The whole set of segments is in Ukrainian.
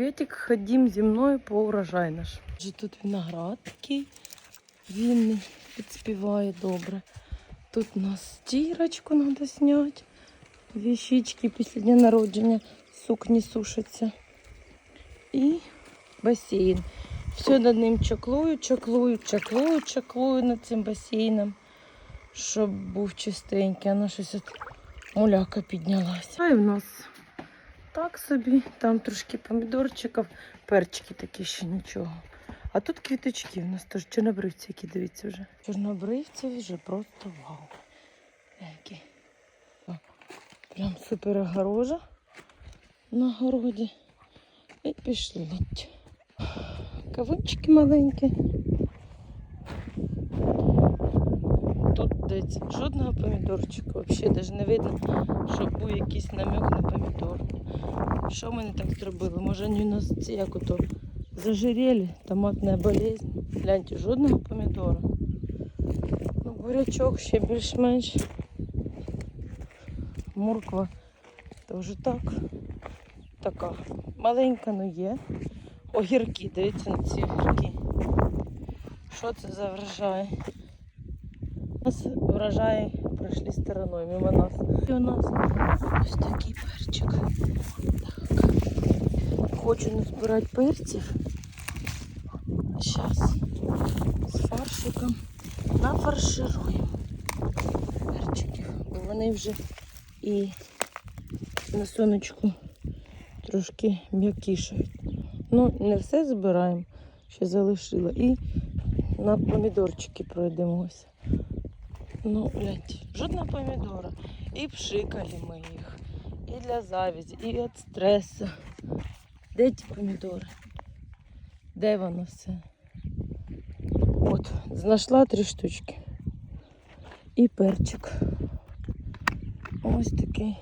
Петик, ходім зі мною по урожай наш. Тут виноград такий вінний, підспіває добре. Тут у нас стірочку треба зняти. Віщички після дня народження, сукні сушаться. І басейн. Все над ним чаклую, чаклую, чаклую, чаклую над цим басейном, щоб був чистенький. Вона щось от муляка піднялася. А і в нас так собі, там трошки помідорчиків, перчики такі ще нічого. А тут квіточки у нас теж чорнобривці, які дивіться вже. Чорнобривці вже просто вау. Які. Прям супер огорожа на городі. І пішли. Кавунчики маленькі. Тут дивіться, жодного помідорчика. Взагалі навіть не видно, щоб був якийсь намек на помідор. Що ми не так зробили? Може вони у нас ці як ото зажирели, томатна болезнь. Гляньте, жодного помідора. Ну, бурячок ще більш-менш. Морква теж так. Така маленька, ну є. Огірки, дивіться на ці огірки. Що це за врожай? Нас врожаї пройшли стороною мимо нас. І у нас ось такий перчик. Так. Хочу назбирати перців. Зараз з фаршиком нафаршируємо перчиків. Бо вони вже і на сонечку трошки м'якішають. Ну, не все збираємо, ще залишила. І на помідорчики пройдемося. Ну, гляньте, жодного помідора. І пшикали ми їх. І для завязі, і від стресу. Де ті помідори? Де воно все? От, знайшла три штучки. І перчик. Ось такий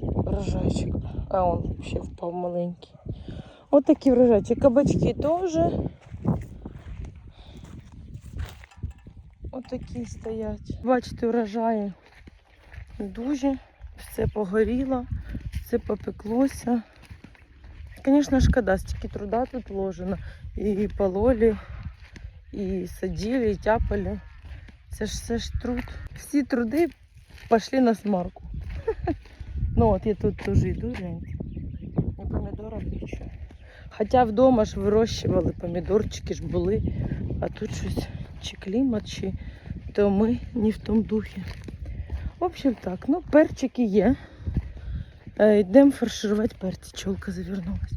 врожайчик. А он ще впав маленький. Ось такі врожайчики. Кабачки теж. Ось такі стоять. Бачите, врожаї дуже. Все погоріло, все попеклося. Звісно, шкода, стільки труда тут вложено. І пололі, і садили, і тяпали. Це ж все ж труд. Всі труди пішли на смарку. Ну от я тут теж йду, гляньте. Ні помідорів, нічого. Хоча вдома ж вирощували помідорчики ж були, а тут щось чи клімат, чи то ми не в тому духі. В общем так, ну перчики є. Е, Йдемо фарширувати перці. Чолка завернулась.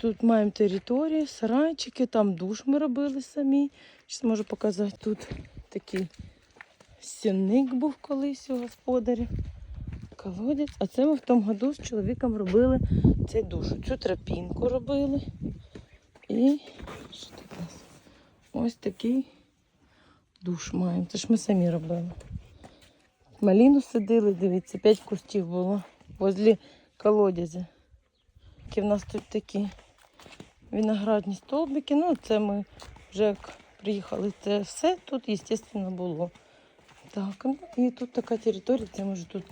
Тут маємо територію, сарайчики, там душ ми робили самі. Зараз можу показати. Тут такий стінник був колись у господарів. Колодязь. А це ми в тому году з чоловіком робили цей душ. Цю тропінку робили. І що тут у нас? Ось такий душ маємо. Це ж ми самі робили. Маліну садили, дивіться, п'ять кустів було возле колодязя. Які в нас тут такі виноградні столбики. Ну, це ми вже як приїхали, це все тут, звісно, було. Так, ну і тут така територія, це ми вже тут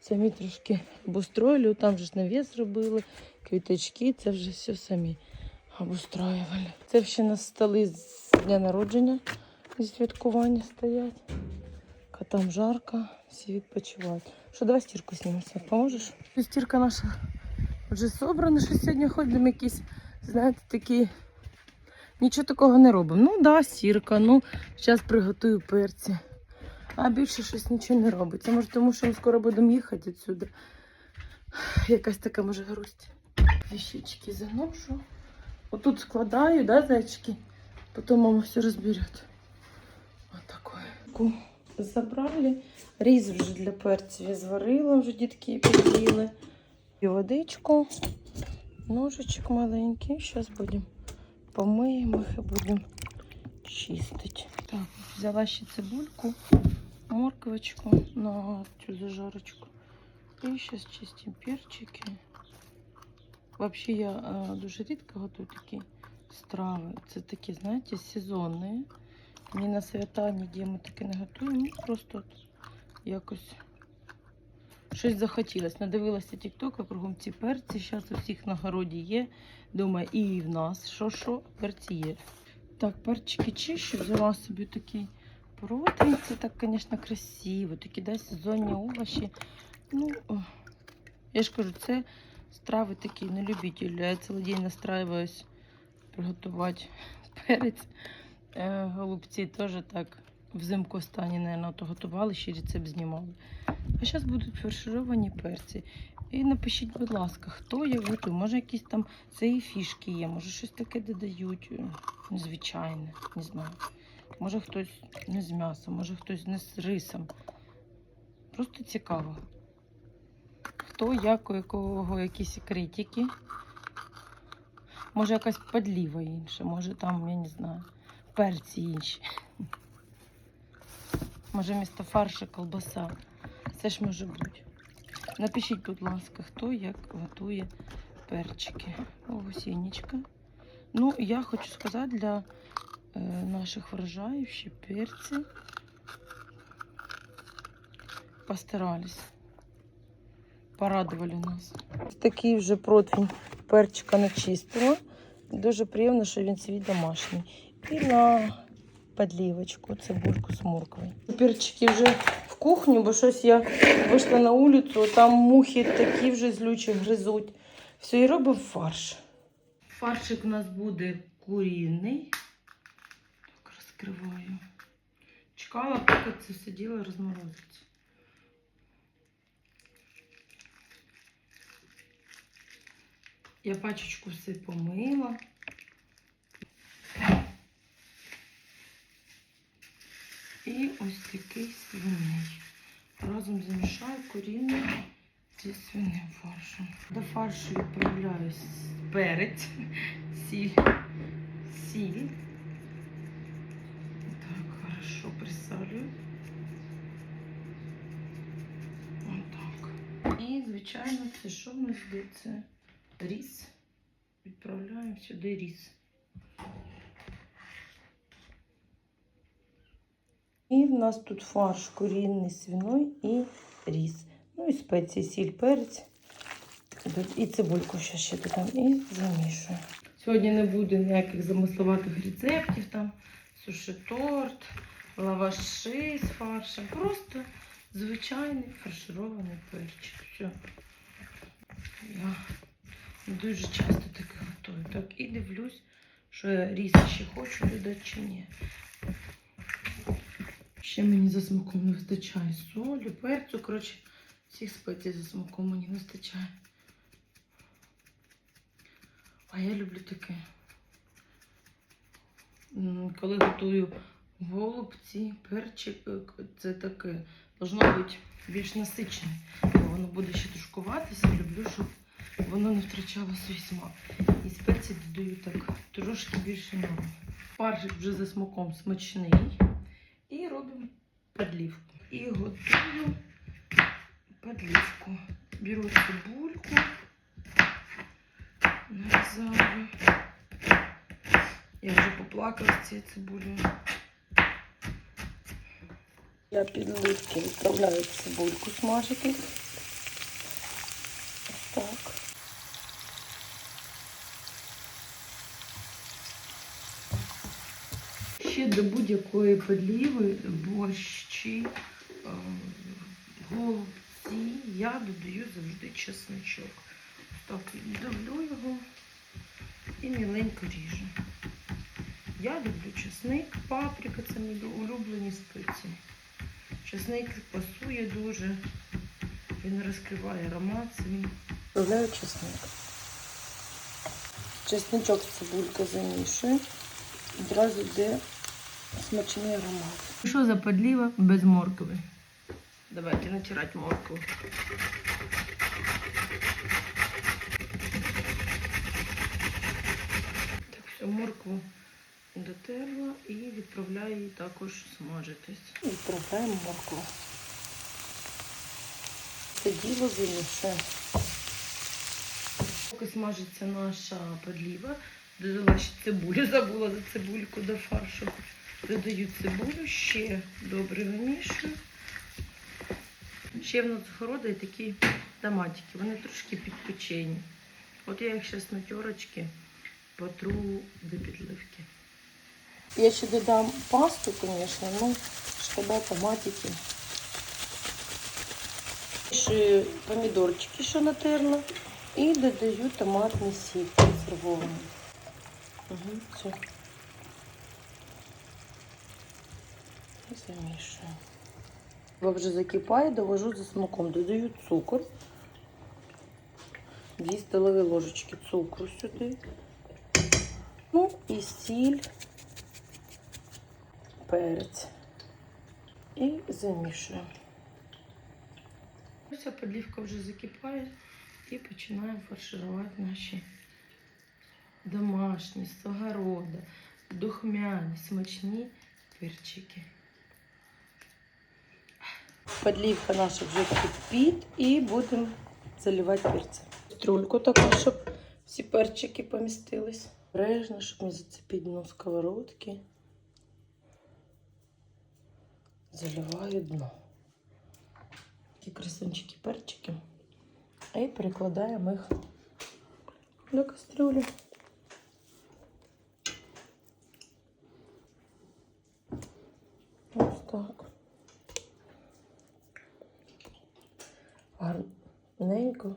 самі трошки обустроїли, там же ж навіс робили, квіточки, це вже все самі обустроювали. Це ще на столи з дня народження зі святкування стоять. Котам жарко, всі відпочивають. Що, давай стірку знімемося, поможеш? Стірка наша вже собрана, що сьогодні ходимо якісь, знаєте, такі. Нічого такого не робимо. Ну, да, стірка, ну, зараз приготую перці. А більше щось нічого не робиться. Може, тому що ми скоро будемо їхати відсюди. Якась така може грусть. Віщички заношу. Отут складаю, да, зайчики? Потім мама все розберет. Вот такое. Забрали. Різ вже для перців я зварила, вже дітки під'їли. І водичку, ножичок маленький. Зараз будемо помиємо і будемо чистити. Так, взяла ще цибульку, морквочку на цю зажарочку. І зараз чистимо перчики. Взагалі я дуже рідко готую такі страви. Це такі, знаєте, сезонні. Ні на свята, ніде ми таке не готуємо. Ну, просто от якось щось захотілося. Надивилася тік-ток, а кругом ці перці. Зараз у всіх на городі є. Думаю, і в нас що що, перці є. Так, перчики чищу, взяла собі такий противень. Це так, звісно, красиво. Такі да, сезонні овочі. Ну, я ж кажу, це страви такі не любителі. Я цілий день настраюсь приготувати перець. Е, голубці теж так взимку останні, мабуть, то готували, ще рецепт знімали. А зараз будуть фаршировані перці. І напишіть, будь ласка, хто я готую? Може, якісь там цієї фішки є, може щось таке додають незвичайне, не знаю. Може хтось не з м'ясом, може хтось не з рисом. Просто цікаво. Хто, як, у якого якісь секретики. Може якась подліва інша, може там, я не знаю, перці інші. Може місто фарша, колбаса. Це ж може бути. Напишіть, будь ласка, хто як готує перчики. Гусінічка. Ну, я хочу сказати, для е, наших врожаїв ще перці постарались. Порадували нас. Такий вже противень перчика начистила. Дуже приємно, що він свій домашній. І на подлівочку, цибульку з морквою. Перчики вже в кухню, бо щось я вийшла на вулицю, там мухи такі вже злючі гризуть. Все, і робимо фарш. Фаршик у нас буде курінний. Так, розкриваю. Чекала, поки це все діло розморозиться. Я пачечку все помила. І ось такий свиний. Разом замішаю коріння зі свиним фаршем. До фаршу відправляю перець, сіль, сіль. Так, хорошо присолю. Отак. І, звичайно, це що в нас буде? Це ріс. Відправляємо сюди ріс. І в нас тут фарш курінний свиной і ріс. Ну і спеції, сіль, перець. І цибульку ще ще додам і замішую. Сьогодні не буде ніяких замисловатих рецептів, там суші торт, лаваши з фаршем. Просто звичайний фарширований перчик. Все. Я дуже часто таке готую. Так, і дивлюсь, що я ріс ще хочу додати чи ні. Ще мені за смаком не вистачає солі, перцю. Коротше, всіх спецій за смаком мені не вистачає. А я люблю таке. Коли готую голубці, перчик, е, це таке. Должно бути більш насичене. Воно буде ще тушкуватися. Люблю, щоб воно не втрачало свій смак. І спеції додаю так трошки більше норми. Фаршик вже за смаком смачний. І робимо подлівку. І готую подлівку. Беру цибульку, нарізаю. Я вже поплакала з цією цибулею. Я підливки відправляю цибульку смажити. Ось так. Ще до будь-якої подліви, борщі, е, голубці я додаю завжди чесничок. Так, давлю його і міленько ріжу. Я люблю чесник, паприка це мої улюблені спеції. Чесник пасує дуже, він розкриває аромат свій. Вставляю чесник. Чесничок цибулька замішую. Одразу йде смачний аромат. Що за подліва без моркви? Давайте натирати моркву. Так, все, моркву дотерла і відправляю її також смажитись. Відправляємо моркву. Це діло замішує. Поки смажиться наша подліва, додала ще цибулю, забула за цибульку до фаршу. Додаю цибулю, ще добре вимішую. Ще в нас з городу є такі томатики, вони трошки підпечені. От я їх зараз на терочки потру до підливки. Я ще додам пасту, звісно, ну шкода томатики. Ще помідорчики, що натерла. І додаю томатний сік консервований. Угу, все. Замішую. Коли вже закипає, довожу за смаком. Додаю цукор. Дві столові ложечки цукру сюди. Ну і сіль, перець. І замішую. Ця подлівка вже закипає і починаємо фарширувати наші домашні, з огорода, духмяні, смачні перчики. Подлівка наша вже кипить і будемо заливати перцем. Струльку таку, щоб всі перчики помістились. Бережно, щоб не зацепити дно сковородки. Заливаю дно. Такі красунчики перчики. І перекладаємо їх до кастрюлі. Ось так. Гарненько,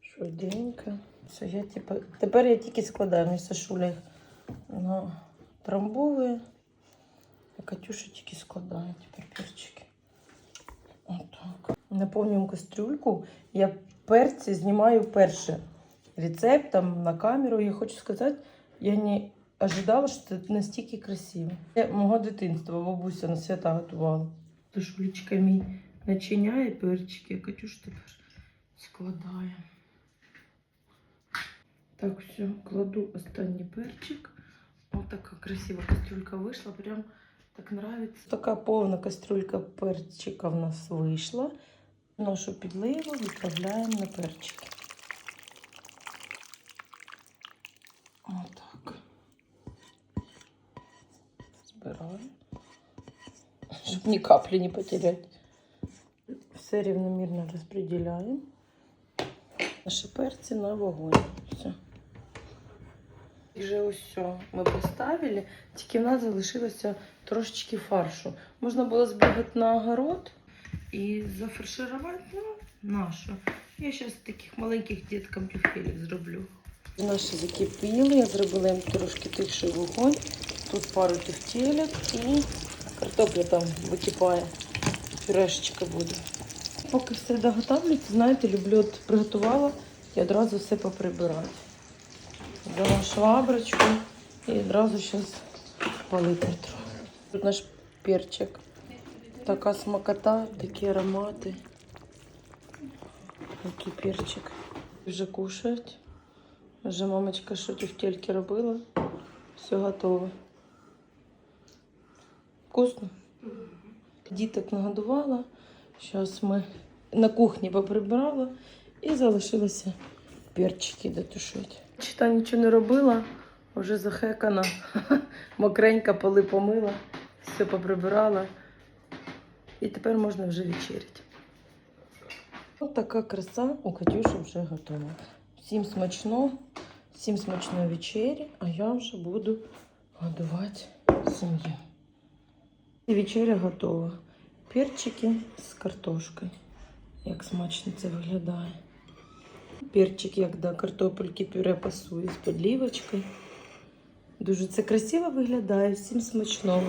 швиденько. Все, я типу, тепер я тільки складаю місце шуля на трамбовує, а Катюша тільки складає тепер перчики. Отак. Наповнюємо кастрюльку. Я перці знімаю перше рецептом на камеру. Я хочу сказати, я не ожидала, що це настільки красиво. Це мого дитинства бабуся на свята готувала. То шулечка мій начиняє перчики, а Катюш тепер складає. Так, все, кладу останній перчик. Ось така красива кастрюлька вийшла. Прям так нравится. Така повна кастрюлька перчика в нас вийшла. Нашу підливу відправляємо на перчики. Отак. Збираю. Щоб ні каплі не потеряти. Все рівномірно розподіляємо. Наші перці на вогонь. Все. І вже ось все ми поставили, тільки в нас залишилося трошечки фаршу. Можна було збігати на огород і зафарширувати нашу. Я зараз таких маленьких діткам тюфелів зроблю. Наші закипіли, я зробила їм трошки тихший вогонь. Тут пару тюфтелек і картопля там википає. Пюрешечка буде. Поки все доготовлюється, знаєте, люблю от приготувала і одразу все поприбирати. Взяла шваброчку і одразу зараз полити трохи. Тут наш перчик. Така смакота, такі аромати. Який перчик. Вже кушають. Вже мамочка що тефтельки робила. Все готово. Вкусно? Діток нагодувала. Зараз ми на кухні поприбирала і залишилося перчики дотушити. Чита нічого не робила, вже захекана, мокренька поли помила, все поприбирала. І тепер можна вже вечеряти. Ось така краса у Катюші вже готова. Всім смачно, всім смачної вечері, а я вже буду годувати сім'ю. І вечеря готова. Перчики з картошкою. Як смачно це виглядає. Перчик, як до картопельки пюре пасує з підлівочкою. Дуже це красиво виглядає, всім смачного.